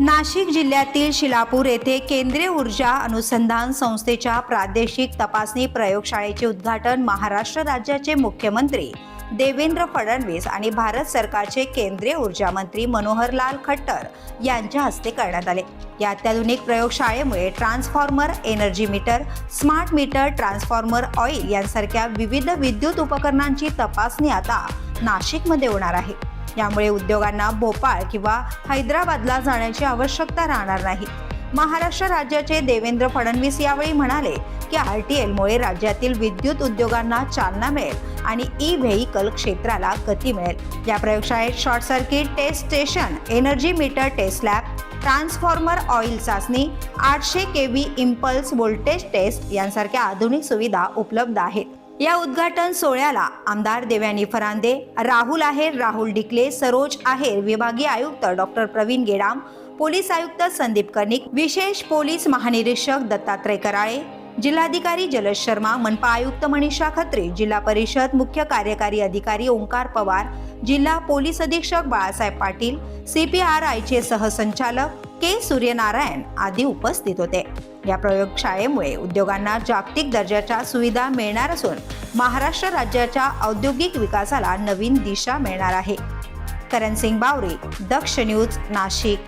नाशिक जिल्ह्यातील शिलापूर येथे केंद्रीय ऊर्जा अनुसंधान संस्थेच्या प्रादेशिक तपासणी प्रयोगशाळेचे उद्घाटन महाराष्ट्र राज्याचे मुख्यमंत्री देवेंद्र फडणवीस आणि भारत सरकारचे केंद्रीय ऊर्जा मंत्री मनोहरलाल खट्टर यांच्या हस्ते करण्यात आले. या अत्याधुनिक प्रयोगशाळेमुळे transformer energy meter smart meter transformer oil यांसारख्या विविध विद्युत उपकरणांची तपासणी आता नाशिकमध्ये होणार आहे. यामुळे उद्योगांना भोपाळ किंवा हैदराबादला जाण्याची आवश्यकता राहणार नाही. महाराष्ट्र राज्याचे देवेंद्र फडणवीस यावेळी म्हणाले की आर टी एलमुळे राज्यातील विद्युत उद्योगांना चालना मिळेल आणि ई व्हेकल क्षेत्राला गती मिळेल. या प्रयोगशाळेत short circuit test station energy meter test lab transformer oil चाचणी आठशे K V impulse voltage test यांसारख्या आधुनिक सुविधा उपलब्ध आहेत. या उद्घाटन सोहळ्याला आमदार देवयानी फरांदे राहुल आहेर राहुल डिकले सरोज आहेर विभागीय आयुक्त डॉक्टर प्रवीण गेडाम पोलीस आयुक्त संदीप कर्णिक विशेष पोलीस महानिरीक्षक दत्तात्रय कराळे जिल्हाधिकारी जलज शर्मा मनपा आयुक्त मनीषा खत्री जिल्हा परिषद मुख्य कार्यकारी अधिकारी ओंकार पवार जिल्हा पोलीस अधीक्षक Balasaheb Patil C P R आयचे सहसंचालक के सूर्यनारायण आदी उपस्थित होते. या प्रयोगशाळेमुळे उद्योगांना जागतिक दर्जाच्या सुविधा मिळणार असून महाराष्ट्र राज्याच्या औद्योगिक विकासाला नवीन दिशा मिळणार आहे. करण सिंग बावरे दक्ष न्यूज नाशिक.